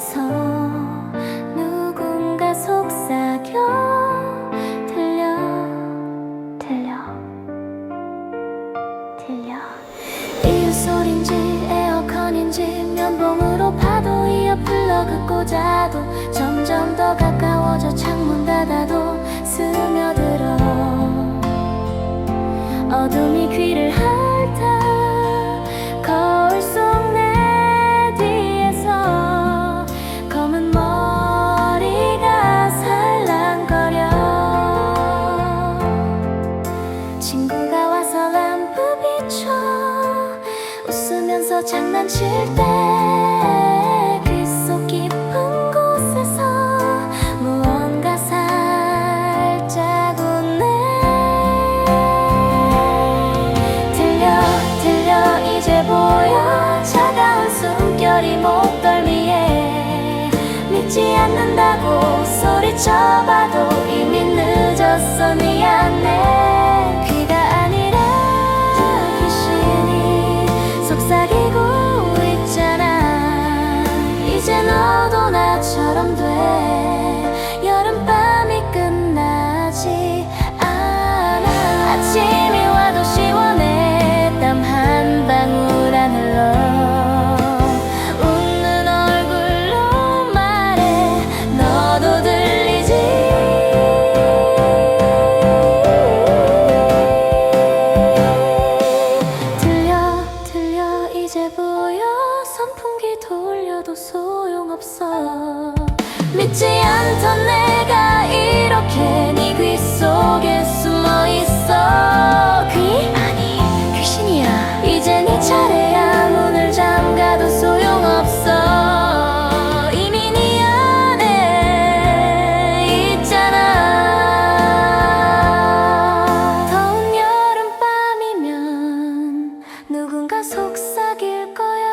서 누군가 속삭여. 들려 들려 들려. 이웃소린지 에어컨인지 면봉으로 파도 이어 플러그 꽂아도 점점 더 가까워져 창문 닫아도 스며들어. 어둠이 귀를 하 장난칠 때 귓속 깊은 곳에서 무언가 살짝 웃네. 들려 들려 이제 보여. 차가운 숨결이 목덜 미에 믿지 않는다고 소리쳐봐도 이미 늦었어. 미안해 믿지 않던 내가 이렇게 네 귀 속에 숨어 있어. 귀? 아니 귀신이야. 이제 네 차례야 문을 잠가도 소용없어. 이미 네 안에 있잖아. 더운 여름밤이면 누군가 속삭일 거야.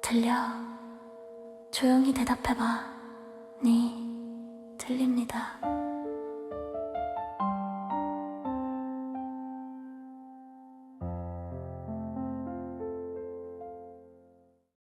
들려 조용히 대답해봐. 네 들립니다